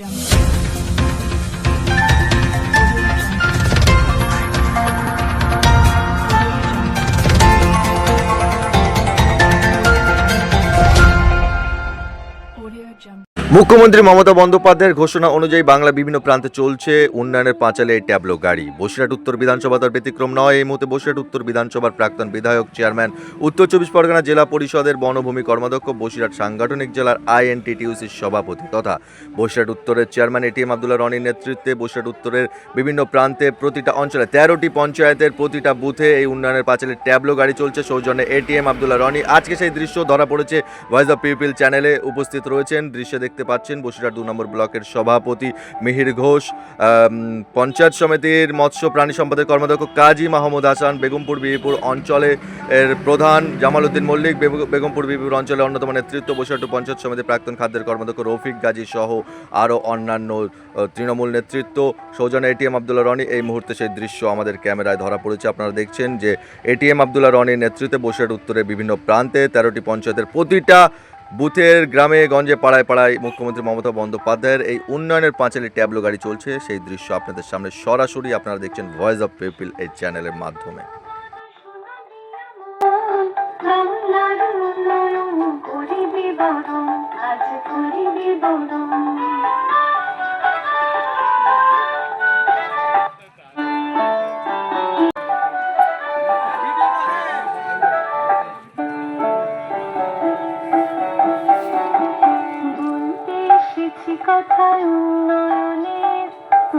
Jungle. মুখ্যমন্ত্রী মমতা বন্দ্যোপাধ্যায়ের ঘোষণা অনুযায়ী বাংলা বিভিন্ন প্রান্তে চলছে উন্নয়নের পাঁচালে ট্যাবলো গাড়ি। বসিরহাট উত্তর বিধানসভা তার ব্যতিক্রম নয়। এই মুহূর্তে বসিরহাট উত্তর বিধানসভার প্রাক্তন বিধায়ক, চেয়ারম্যান, উত্তর চব্বিশ পরগনা জেলা পরিষদের বনভূমি কর্মাধ্যক্ষ, বসিরহাট সাংগঠনিক জেলার আইএনটিটিউসির সভাপতি তথা বসিরহাট উত্তরের চেয়ারম্যান এটিএম আবদুল্লাহ রনির নেতৃত্বে বসিরহাট উত্তরের বিভিন্ন প্রান্তে প্রতিটা অঞ্চলে তেরোটি পঞ্চায়েতের প্রতিটা বুথে এই উন্নয়নের পাঁচালে ট্যাবলো গাড়ি চলছে। সৌজন্যে এটিএম আবদুল্লাহ রনি আজকে সেই দৃশ্য ধরা পড়েছে ভয়েস অফ পিপিল চ্যানেলে উপস্থিত রয়েছেন। দৃশ্যে দেখতে পাচ্ছেন বসিরহাট দু নম্বর ব্লকের সভাপতি মিহির ঘোষ পঞ্চায়েত সমিতির মৎস্য প্রাণী সম্পদের কর্মাধ্যক্ষ কাজী মাহমুদ হাসান, বেগমপুর বিবিপুর অঞ্চলে এর প্রধান জামাল উদ্দিন মল্লিক, বেগ- বেগমপুর বিবিপুর অঞ্চলের অন্যতম নেতৃত্ব বসিরহাট পঞ্চায়েত সমিতির প্রাক্তন খাদ্যের কর্মাধ্যক্ষ রফিক গাজী সহ আরও অন্যান্য তৃণমূল নেতৃত্ব। সৌজন্য এটিএম আবদুল্লাহ রনি এই মুহূর্তে সেই দৃশ্য আমাদের ক্যামেরায় ধরা পড়েছে। আপনারা দেখছেন যে এটিএম আবদুল্লা রনির নেতৃত্বে বসিরহাট উত্তরের বিভিন্ন প্রান্তে তেরোটি পঞ্চায়েতের প্রতিটা বুথের গ্রামে, গঞ্জে, পাড়ায় পাড়ায় মুখ্যমন্ত্রী মমতা বন্দ্যোপাধ্যায়ের এই উন্নয়নের পাঁচালি ট্যাবলো গাড়ি চলছে। সেই দৃশ্য আপনাদের সামনে সরাসরি আপনারা দেখছেন ভয়েস অফ পিপিল এই চ্যানেলের মাধ্যমে। এসেছি কথায় উন্নয়নের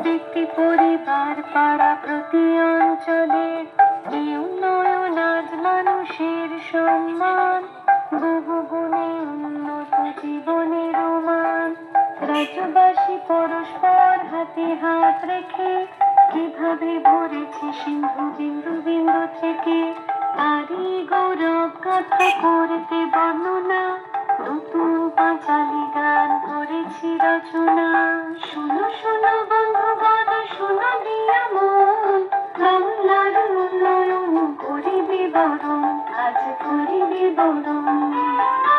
ব্যক্তি পরিবার, পাড়া প্রতি অঞ্চলের এই উন্নয়ন আজ মানুষের সম্মান, বহু গুণে উন্নত জীবনের মান রাজ্যবাসী পরস্পর হাতে হাত রেখে, কীভাবে ভরেছে সিন্ধু বিন্দু বিন্দু থেকে, তারই গৌরব কথা করতে বর্ণনা। নতুন পাঁচালি গান করেছি রচনা। শোনো শোনো বন্ধুগণ, শোনো দিয়া মন বাংলার উন্নয়ন করিবি বরং, আজ করিবি বরং।